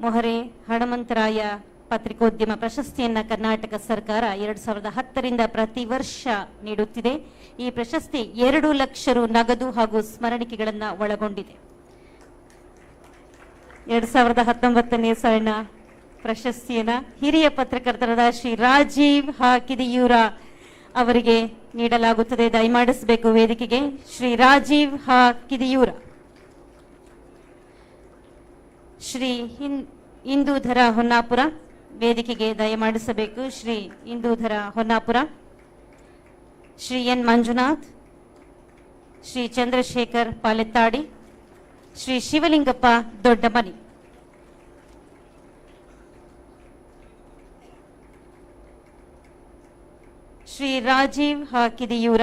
ಮೊಹರೆ ಹಣಮಂತರಾಯ ಪತ್ರಿಕೋದ್ಯಮ ಪ್ರಶಸ್ತಿಯನ್ನು ಕರ್ನಾಟಕ ಸರ್ಕಾರ ಎರಡು ಸಾವಿರದ ಹತ್ತರಿಂದ ಪ್ರತಿ ವರ್ಷ ನೀಡುತ್ತಿದೆ. ಈ ಪ್ರಶಸ್ತಿ ಎರಡು ಲಕ್ಷ ರು ನಗದು ಹಾಗೂ ಸ್ಮರಣಿಕೆಗಳನ್ನು ಒಳಗೊಂಡಿದೆ. ಎರಡು ಸಾವಿರದ ಹತ್ತೊಂಬತ್ತನೇ ಸಾಲಿನ ಪ್ರಶಸ್ತಿಯನ್ನು ಹಿರಿಯ ಪತ್ರಕರ್ತರಾದ ಶ್ರೀ ರಾಜೀವ್ ಹಾಕಿದಿಯೂರ ಅವರಿಗೆ ನೀಡಲಾಗುತ್ತದೆ. ದಯಮಾಡಿಸಬೇಕು ವೇದಿಕೆಗೆ. ಶ್ರೀ ರಾಜೀವ್ ಹಾಕಿದಿಯೂರ. ಶ್ರೀ ಹಿಂ- ಇಂದೂಧರ ಹೊನ್ನಾಪುರ ವೇದಿಕೆಗೆ ದಯಮಾಡಿಸಬೇಕು ಶ್ರೀ ಇಂದೂಧರ ಹೊನ್ನಾಪುರ, ಶ್ರೀ ಎನ್ ಮಂಜುನಾಥ್, ಶ್ರೀ ಚಂದ್ರಶೇಖರ್ ಪಾಲೆತ್ತಾಡಿ, ಶ್ರೀ ಶಿವಲಿಂಗಪ್ಪ ದೊಡ್ಡಮನಿ. ಶ್ರೀ ರಾಜೀವ್ ಹಾಕಿದಿಯೂರ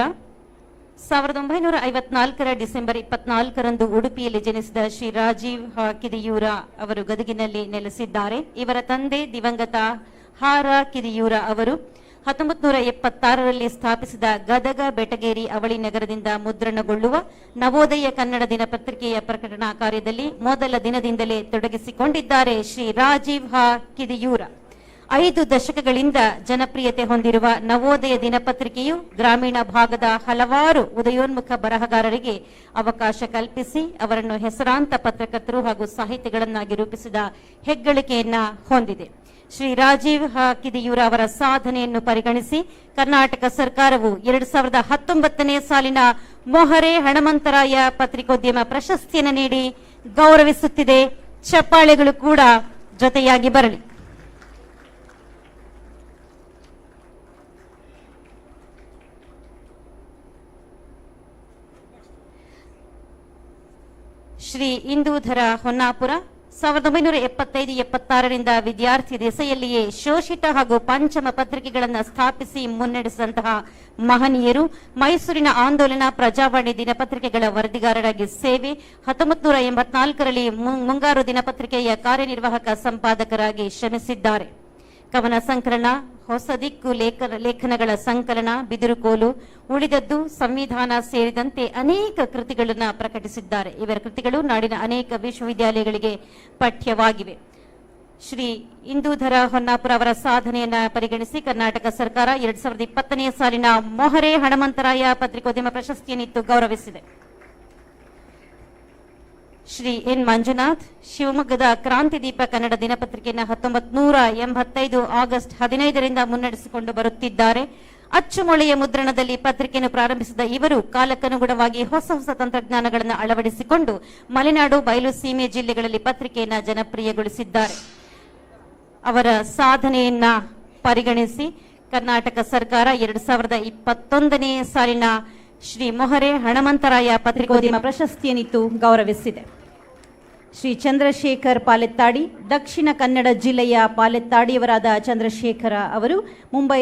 ಸಾವಿರದ ಒಂಬೈನೂರ ಐವತ್ನಾಲ್ಕರ ಡಿಸೆಂಬರ್ ಇಪ್ಪತ್ನಾಲ್ಕರಂದು ಉಡುಪಿಯಲ್ಲಿ ಜನಿಸಿದ ಶ್ರೀ ರಾಜೀವ್ ಹಾಕಿದಿಯೂರ ಅವರು ಗದಗಿನಲ್ಲಿ ನೆಲೆಸಿದ್ದಾರೆ. ಇವರ ತಂದೆ ದಿವಂಗತ ಹಾರ ಕಿದಿಯೂರ ಅವರು ಹತ್ತೊಂಬತ್ ನೂರ ಎಪ್ಪತ್ತಾರರಲ್ಲಿ ಸ್ಥಾಪಿಸಿದ ಗದಗ ಬೆಟಗೇರಿ ಅವಳಿ ನಗರದಿಂದ ಮುದ್ರಣಗೊಳ್ಳುವ ನವೋದಯ ಕನ್ನಡ ದಿನಪತ್ರಿಕೆಯ ಪ್ರಕಟಣಾ ಕಾರ್ಯದಲ್ಲಿ ಮೊದಲ ದಿನದಿಂದಲೇ ತೊಡಗಿಸಿಕೊಂಡಿದ್ದಾರೆ ಶ್ರೀ ರಾಜೀವ್ ಹಾ ಕಿದಿಯೂರ ಐದು ದಶಕಗಳಿಂದ ಜನಪ್ರಿಯತೆ ಹೊಂದಿರುವ ನವೋದಯ ದಿನಪತ್ರಿಕೆಯು ಗ್ರಾಮೀಣ ಭಾಗದ ಹಲವಾರು ಉದಯೋನ್ಮುಖ ಬರಹಗಾರರಿಗೆ ಅವಕಾಶ ಕಲ್ಪಿಸಿ ಅವರನ್ನು ಹೆಸರಾಂತ ಪತ್ರಕರ್ತರು ಹಾಗೂ ಸಾಹಿತಿಗಳನ್ನಾಗಿ ರೂಪಿಸಿದ ಹೆಗ್ಗಳಿಕೆಯನ್ನ ಹೊಂದಿದೆ. ಶ್ರೀ ರಾಜೀವ್ ಹಾಕಿದಿಯೂರ ಅವರ ಸಾಧನೆಯನ್ನು ಪರಿಗಣಿಸಿ ಕರ್ನಾಟಕ ಸರ್ಕಾರವು ಎರಡು ಸಾವಿರದ ಹತ್ತೊಂಬತ್ತನೇ ಸಾಲಿನ ಮೊಹರೆ ಹಣಮಂತರಾಯ ಪತ್ರಿಕೋದ್ಯಮ ಪ್ರಶಸ್ತಿಯನ್ನು ನೀಡಿ ಗೌರವಿಸುತ್ತಿದೆ. ಚಪ್ಪಾಳೆಗಳು ಕೂಡ ಜೊತೆಯಾಗಿ ಬರಲಿ. ಶ್ರೀ ಇಂದೂಧರ ಹೊನ್ನಾಪುರ, ಸಾವಿರದ ಒಂಬೈನೂರ ಎಪ್ಪತ್ತೈದು, ಎಪ್ಪತ್ತಾರರಿಂದ ವಿದ್ಯಾರ್ಥಿ ದೆಸೆಯಲ್ಲಿಯೇ ಶೋಷಿತ ಹಾಗೂ ಪಂಚಮ ಪತ್ರಿಕೆಗಳನ್ನು ಸ್ಥಾಪಿಸಿ ಮುನ್ನಡೆಸಿದಂತಹ ಮಹನೀಯರು, ಮೈಸೂರಿನ ಆಂದೋಲನ ಪ್ರಜಾವಾಣಿ ದಿನಪತ್ರಿಕೆಗಳ ವರದಿಗಾರರಾಗಿ ಸೇವೆ ಹತ್ತೊಂಬತ್ತು ನೂರ ಎಂಬತ್ನಾಲ್ಕರಲ್ಲಿ ಮುಂಗಾರು ದಿನಪತ್ರಿಕೆಯ ಕಾರ್ಯನಿರ್ವಾಹಕ ಸಂಪಾದಕರಾಗಿ ಶ್ರಮಿಸಿದ್ದಾರೆ. ಕವನ ಸಂಕಲನ, ಹೊಸ ದಿಕ್ಕು ಲೇಖನ ಲೇಖನಗಳ ಸಂಕಲನ, ಬಿದಿರುಕೋಲು, ಉಳಿದದ್ದು ಸಂವಿಧಾನ ಸೇರಿದಂತೆ ಅನೇಕ ಕೃತಿಗಳನ್ನು ಪ್ರಕಟಿಸಿದ್ದಾರೆ. ಇವರ ಕೃತಿಗಳು ನಾಡಿನ ಅನೇಕ ವಿಶ್ವವಿದ್ಯಾಲಯಗಳಿಗೆ ಪಠ್ಯವಾಗಿವೆ. ಶ್ರೀ ಇಂದೂಧರ ಹೊನ್ನಾಪುರ ಅವರ ಸಾಧನೆಯನ್ನ ಪರಿಗಣಿಸಿ ಕರ್ನಾಟಕ ಸರ್ಕಾರ ಎರಡ್ ಸಾವಿರದ ಇಪ್ಪತ್ತನೇ ಸಾಲಿನ ಮೊಹರೆ ಹಣಮಂತರಾಯ ಪತ್ರಿಕೋದ್ಯಮ ಪ್ರಶಸ್ತಿಯನ್ನಿತ್ತು ಗೌರವಿಸಿದೆ. ಶ್ರೀ ಎನ್ ಮಂಜುನಾಥ್, ಶಿವಮೊಗ್ಗದ ಕ್ರಾಂತಿದೀಪ ಕನ್ನಡ ದಿನಪತ್ರಿಕೆಯನ್ನು ಹತ್ತೊಂಬತ್ ನೂರ ಎಂಬತ್ತೈದು ಆಗಸ್ಟ್ ಹದಿನೈದರಿಂದ ಮುನ್ನಡೆಸಿಕೊಂಡು ಬರುತ್ತಿದ್ದಾರೆ. ಅಚ್ಚುಮೊಳೆಯ ಮುದ್ರಣದಲ್ಲಿ ಪತ್ರಿಕೆಯನ್ನು ಪ್ರಾರಂಭಿಸಿದ ಇವರು ಕಾಲಕ್ಕನುಗುಣವಾಗಿ ಹೊಸ ಹೊಸ ತಂತ್ರಜ್ಞಾನಗಳನ್ನು ಅಳವಡಿಸಿಕೊಂಡು ಮಲೆನಾಡು, ಬಯಲು, ಸೀಮೆ ಜಿಲ್ಲೆಗಳಲ್ಲಿ ಪತ್ರಿಕೆಯನ್ನು ಜನಪ್ರಿಯಗೊಳಿಸಿದ್ದಾರೆ. ಅವರ ಸಾಧನೆಯನ್ನ ಪರಿಗಣಿಸಿ ಕರ್ನಾಟಕ ಸರ್ಕಾರ ಎರಡು ಸಾವಿರದ ಇಪ್ಪತ್ತೊಂದನೇ ಸಾಲಿನ ಶ್ರೀ ಮೊಹರೆ ಹಣಮಂತರಾಯ ಪತ್ರಿಕೋದ್ಯಮ ಪ್ರಶಸ್ತಿಯನ್ನಿತ್ತು ಗೌರವಿಸಿದೆ. ಶ್ರೀ ಚಂದ್ರಶೇಖರ್ ಪಾಲೆತ್ತಾಡಿ, ದಕ್ಷಿಣ ಕನ್ನಡ ಜಿಲ್ಲೆಯ ಪಾಲೆತ್ತಾಡಿಯವರಾದ ಚಂದ್ರಶೇಖರ ಅವರು, ಮುಂಬೈ